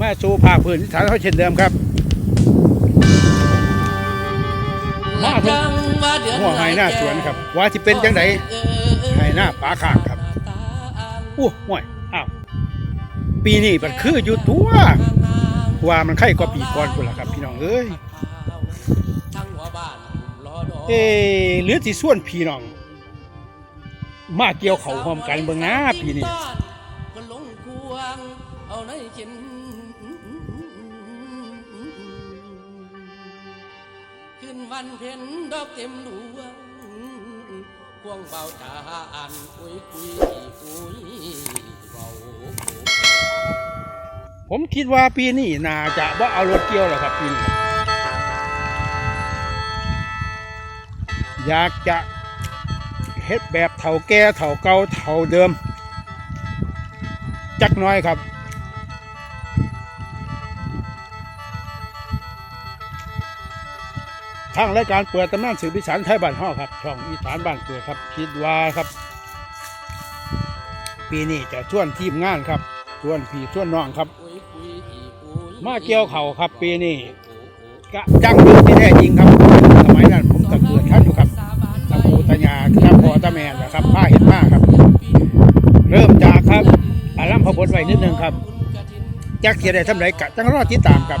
มาสู่ภาคพื้นที่ฐานเขาเช่นเดิมครับมาถึงหัวไฮหน้าสวนครับ ว่าที่เป็นจังไดไฮหน้าปลาข้างครับอู้ห่วยอ้าวปีนี้มันคืออยู่ตัวว่ามันไข่กว่าปีก่อนพุ่นล่ะครับพี่น้องเอ้ยเอ๊ะหรือสิส่วนพี่น้อง มาเกี่ยวเขาพร้อมกันเบิ่งหน้าปีนี้คน วันเพ็ญดอกเต็มดวงควงเบาจาอันคุยคุยคุยเบาผมคิดว่าปีนี้น่าจะว่าเอารถเกี่ยวแหรอกครับปีนี้อยากจะเฮ็ดแบบเถาแก่เถาเก่าเถาเดิม จักหน้อยครับ ทางรายการเปิดตำนานสื่อพิสานไทยบ้านห้อครับ ช่องอีสานบ้านเกิดครับ คิดว่าครับ ปีนี้จะชวนทีมงานครับชวนพี่ชวนน้องครับ มาเกี่ยวเข่าครับ ปีนี้กะจังเดิมที่แท้จริงครับ สมัยนั้นผมตะเกิดท่านอยู่ครับตะปูตะยาตะพอตะแมนนะครับผ้าเห็นมากครับ เริ่มจากครับอารัมพบทไว้นิดนึงครับจักเขียได้ทำไรกะจังรอติดตามครับ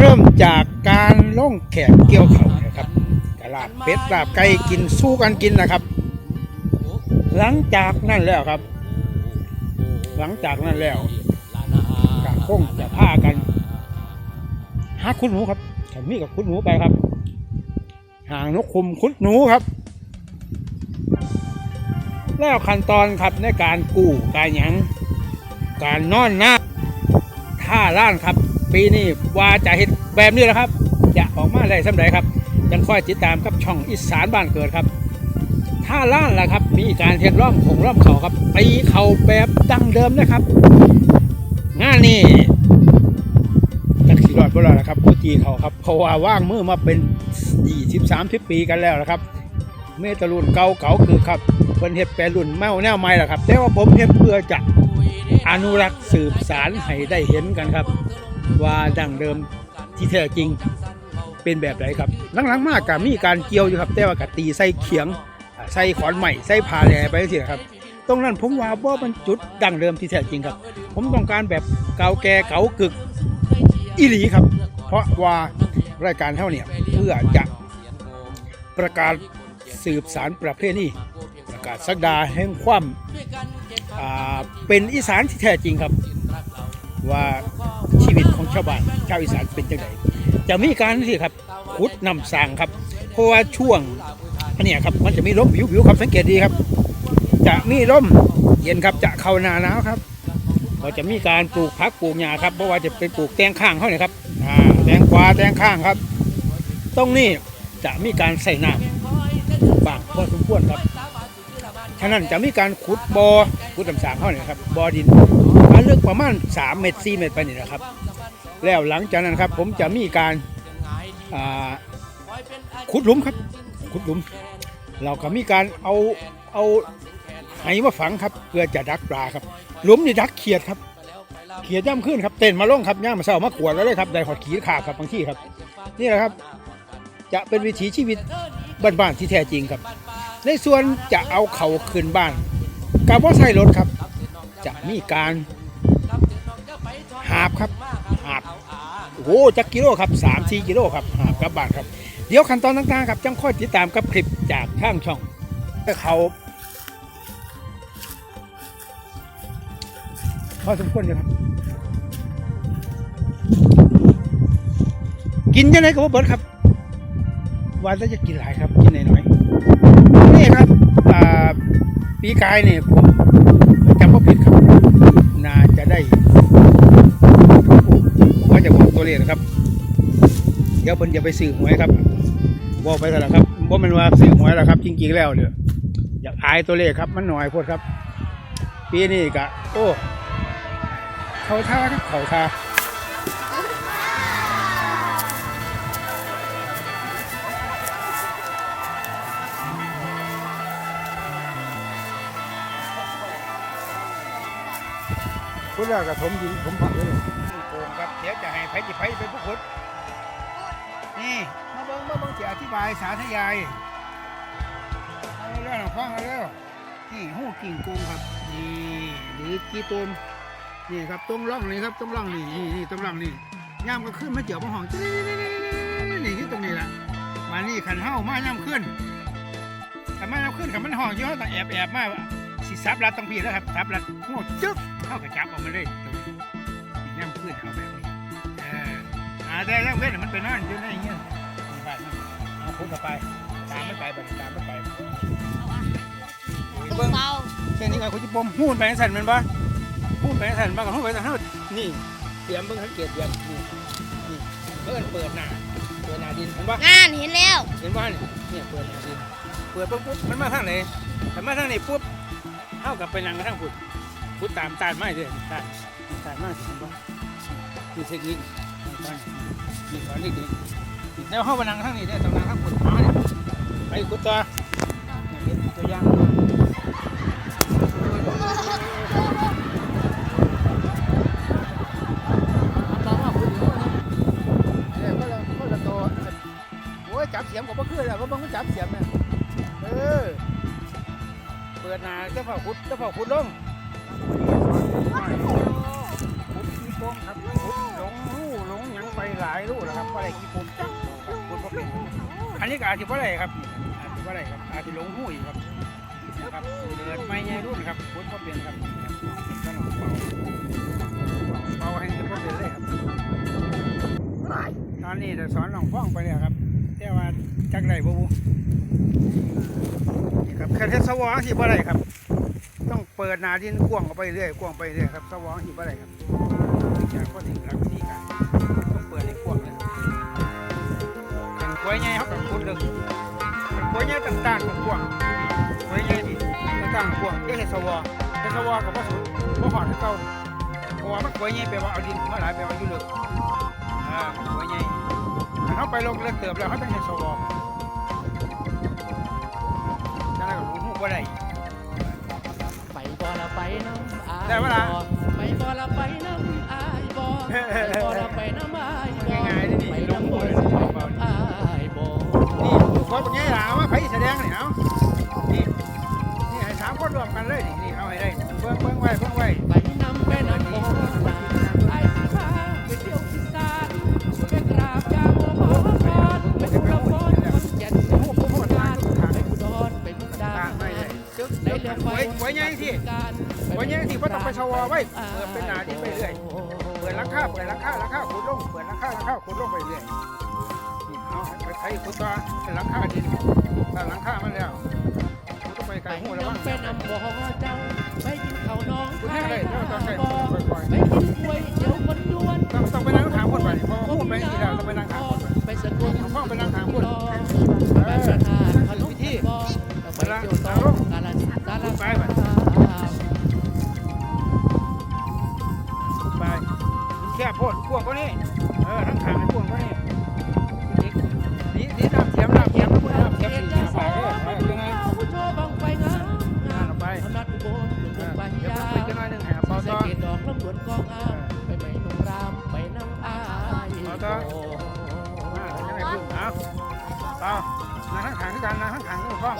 เริ่มจากการล่องแขกเกี่ยวเขานะครับกลาบเป็ดลาบไก่กินสู้กันกินนะครับ หลังจากนั้นแล้วครับ หลังจากนั้นแล้วกะคงจะพากันหาคุณหนูครับฉันมีกับคุณหนูไปครับ ห่างนกคุมคุณหนูครับ แล้วขั้นตอนครับในการกู้การหยังการนอนหน้าท่าล้านครับ ปีนี้ว่าจะเห็นแบบนี้แหละครับ จะออกมาได้สำเร็จครับยังคอยติดตามกับช่องอีสานบ้านเกิดครับท่าล้านล่ะครับ มีการเทดร่องของร่องเขาครับตีเขาแบบดั้งเดิมนะครับงานนี้จักสีรอดบ่รอดนะครับผู้ตีเขาครับเพราว่าว่างมือมาเป็น20 30ปีกันแล้วนะครับ เมตรุ่นเก่าเก่าคือครับเป็นเฮ็ดแปรรุ่นเมาแนวใหม่แหละครับ แต่ว่าผมเฮ็ดเพื่อจะอนุรักษ์สืบสารให้ได้เห็นกันครับ ว่าดั้งเดิมที่แท้จริงเป็นแบบไหนครับหลังๆมากก็มีการเกี่ยวอยู่ครับ แต่ว่ากตีใส่เขียงใส่ขอนใหม่ใส่ผ้าแหลไปเสียครับ ตรงนั้นผมว่าบ่มันจุดดั้งเดิมที่แท้จริงครับ ผมต้องการแบบเก่าแก่เก่ากึกอีหลีครับ เพราะว่ารายการเท่าเนี่ยเพื่อจะประกาศสืบสารประเพณีประกาศสักดาแห่งความเป็นอีสานที่แท้จริงครับ ว่า ชาวบ้านชาวอีสานเป็นจังไงจะมีการที่ครับขุดนำสร้างครับ เพราะว่าช่วงอันนี้ครับมันจะมีลมวิววิวครับสังเกตดีครับ จะมีลมเย็นครับจะเข้าหนาหนาวครับเราจะมีการปลูกพักปลูกหญ้าครับเพราะว่าจะเป็นปลูกแตงข้างเขาเนี่ยครับอ่าแตงกวาแตงข้างครับ ตรงนี้จะมีการใส่น้ำบางพอสมควรครับฉะนั้นจะมีการขุดบอ่อขุดลำสางเขาเนี่ยครับบ่อดินมาลึกประมาณ3เมตร4เมตรไปนี่นะครับ แล้วหลังจากนั้นครับ ผมจะมีการขุดหลุมครับ ขุดหลุม เราก็มีการเอาเอาไหมาฝังครับ เพื่อจะดักปลาครับ หลุมนี่ดักเขียดครับเขียดย่ำขึ้นครับเต้นมาล่งครับย่ามาเศร้ามาขวดแล้วเลยครับได้หอดขีดขาบครับบางที่ครับ นี่แหละครับ จะเป็นวิถีชีวิตบ้านๆที่แท้จริงครับ ในส่วนจะเอาเขาขึ้นบ้านกับว่าใส่รถครับ จะมีการหาบครับ โอ้จักกิโลครับสามสี่กิโลครับหากลับบ้านครับ เดี๋ยวขั้นตอนต่างๆครับจังค่อยติดตามกับคลิปจากทางช่องเขาพอสมควรอยู่ครับ กินยังไงก็บ่เบิร์ดครับวันแล้วจะกินหลายครับ กินน้อยๆนี่ครับปีกายเนี่ยผมจำว่าผิดครับ น่าจะได้ว่าจะบอกตัว เลขนะครับเดี๋ยวเพิ่นจะไปซื้อหวยครับบอกไปเถอะครับว่ามันว่าซื้อหวยแล้วครับจริงๆแล้วเนี่ยอยากอายตัวเลขครับมันหน่อยพดครับปีนี้กะโอ้เขาท่าครับเขาท่าคุณแล้วก็ถมดินผมฝังเลย ครับเดี๋ยวจะให้ไผจิไผเป็นผู้ขุดนี่มาเบิ่งมาเบิ่งจะอธิบายสาธยายเอาเรื่องของฟังเอาเรื่องนี่หู้กิ่งโกงครับนี่หรือกีตูมนี่ครับตรงร่องนี่ครับตรงร่องนี่นี่นี่ตรงร่องนี่ย่ามก็ขึ้นมาเจียวมาห้องนี่ที่ตรงนี้แหละมานี่ขันเฮ้ามาย่ามขึ้นขันมาย่ามขึ้นขันมันห้องเยอะแต้องแอบแอบมาสิซับรัดต้องพีแล้วครับซับรัดโง่จึ๊กเข้ากระจับออกมาเลย แต่ย่ามขึ้นน่ะมันไปนอนอยู่ในอย่างเงี้ยนี่บ้านมันเอาพุทธไป ตามมันไปไปตามมันไปตุ้งเบาแค่นี้ก็คุณจะปมหูนไปสันมันปะหูนไปสันปะกับหูนไปสันเท่านี่เตรียมเบิ่งสังเกตเตรียมนี่นี่เพิ่นเปิดหน้าเปิดหน้าดินเห็นปะงานเห็นแล้ว เห็นปะนี่เนี่ยเปิดหน้าดินเปิดปุ๊บปุ๊บมันมาทางไหนแต่มาทางนี้ปุ๊บเท่ากับไปนั่งกันทางพุดพุดตามตานไม้เด้อตานตานไม้สิเห็นปะนี่เทคนิค นี่ตอนนี่สอนเทคนิคแล้วเข้าไปนั่งทางนี้ได้อต้องนั่งทางพุดมาเนี่ยไปกุดต่อนี่เป็นตัวอย่างเนี่ยก็เราก็เราโตโอ้จับเสียมก็บ่คือแล้วเพราะมันก็จับเสียมเนี่ยเออ เปิดหน้าเจ้าพ่อขุดเจ้าพ่อขุดลง อันนี้ก็อาจจะบ่ได้ครับอาจจะบ่ได้ครับอาจจะหลงหูอีกครับนะครับเดินไม่ใหญ่รุ่นครับขุดบ่เป็นครับก็ต้องเป่าเป่าให้เห็นบ่เป็นเลยครับตอนนี้จะสอนน้องฟ้องไปแล้วครับแต่ว่าจักไรบ่บูนี่ครับแค่เทศสวองสิบ่ได้ครับ ต้องเปิดนาดินกว้างออกไปเรื่อยกว้างไปเรื่อยครับสวองสิบ่ได้ครับจากก็ถึงหลักวิธีการต้องเปิดให้กว้าง วยใหญ่เขากับคุณดึงขันกล้วยใหญ่ต่างๆกับกว้างกล้วยใหญ่ดิต่างๆกว้างเรียกเทศสวองเทศสวอกับพ่อสุดพ่อหอดให้เก่าเพราะว่ามันกล้วยใหญ่แปลว่าเอาดินมาหลายแปลว่าอยู่เลึกอ่าหัวใหญ่ถ้าเขาไปลงเลือกเติบแล้วเขาต้องเห็นสวอปนั่นแหละก็รู้หูว่าไรไปบ่ละไปน้ำอายได้ปะล่ะบ่ไปบ่ละไปน้ำอายบ่ ฟไว้ไว้ใหญ่ที่ไว้ใหญ่ที่บ่ต้องไปสวอไว้เปิดเป็นหน้าดินไปเรื่อยเปิดราคาเปิดราคาราคาขุดลงเปิดราคาราคาขุดลงไปเรื่อยนี่เอาไปไทยขุดต่อเป็นราคาดินถ้าราคามันแล้วขุดต้องไปไกลไปหูแล้วมั้งน้ำไปน้ำบ่อเจ้าไปกินข้าวน้องขุดยังไงเจ้าต้องใช้บ่ค่อยไปกินกล้วยเดี๋ยวคนยวนๆต้องต้องไปนั่งถามคนไปเพราะว่าหูไปที่แล้วต้องไปนั่งถามคนไปไปสกุลเอาพ่อไปนั่งถามคนไปประทานขนม ก็นี่เออทั้งขางในพวงก็นี่นี่นี่น้ำเสียมน้ำเสียมน้ำน้ำเสียมสีขาไปโสเลยไปไปดูยังไงผู้ชว์บังไฟงามงามไปอำนาจอุบลหลวงปู่ปายาไปจังหน่อยหนึ่งแห่เป่าสะต่อเกดดอกลำดวนกองอ้ามไปไหมนงรามไปน้ำอายเอาต่อมายังไงพึ่งเอาเปานาทั้งขางคือกันนาทั้งขางคือฟ้อง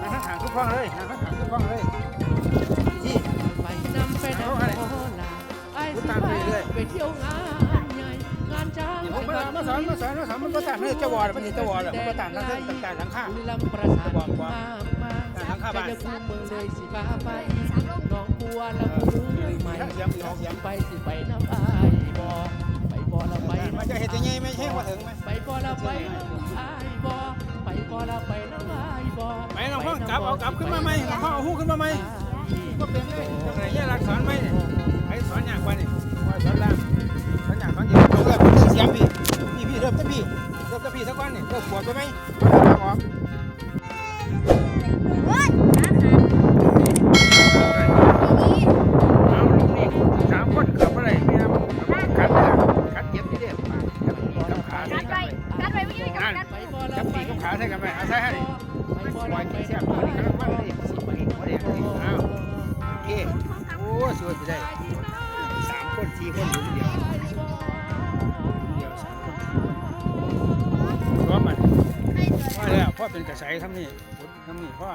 นาทั้งขางคือฟ้องเลยนาทั้งขางคือฟ้องเลยที่ไปนำไปนำโคลาไอ้สิพาไปเที่ยวงาน มมามาสอนมาสอนมาสอนมันก็ต่ามนี่เจ้าวอดมันนี่เจ้าวอดมันก็ต่ามทั้งเส้นต่างๆหลังข้างบุรีรัมย์ประสาทมากมายหลังคาบ้านจะคูเมืองเลยสิพาไปน้องบัวลำพูใหม่เสียงเสียงเสียงไปสิไปน้ำอายบ่ไปบ่ละไปมันจะเห็นยังไงไม่ใช่ว่าถึงไหมไปบ่ละไปน้ำอายบ่ไปบ่ละไปน้ำอายบ่ไปน้องพ่อกลับเอากลับขึ้นมาไหมน้องพ่อเอาหูขึ้นมาไหมก็เป็นเลยจังไหนยาลักสอนไหมไอ้สอนอย่างกว่านี่สอนล่างสอนอย่างสอนเดียว เริ่มเสียงพี่พี่พี่เริ่มตั้งพี่เริ่มตั้งพี่สักวันนี่เริ่มปวดไปไหมออกเฮ้ยน้ำหานี่เอาลงนี่สามคนเกืออะไรไม่เอาขัดเลยขัดเย็บนี่เด็ดกับขากัใส่ดกันไปไปกัดไปวิ่งกันกัดไปบ่จัละบไปปีกับขาใส่กันไปเอาใส่ให้ไปบ่ปล่อยไปเสียบมันกำลังมันนี่สิบปีหัวเดียวนี่เอาโอเคโอ้สวยจะได้คนสี่คนอยู่เดียว แล้วพ่อเป็นกระแสทำนี่ทำนี่พ่อ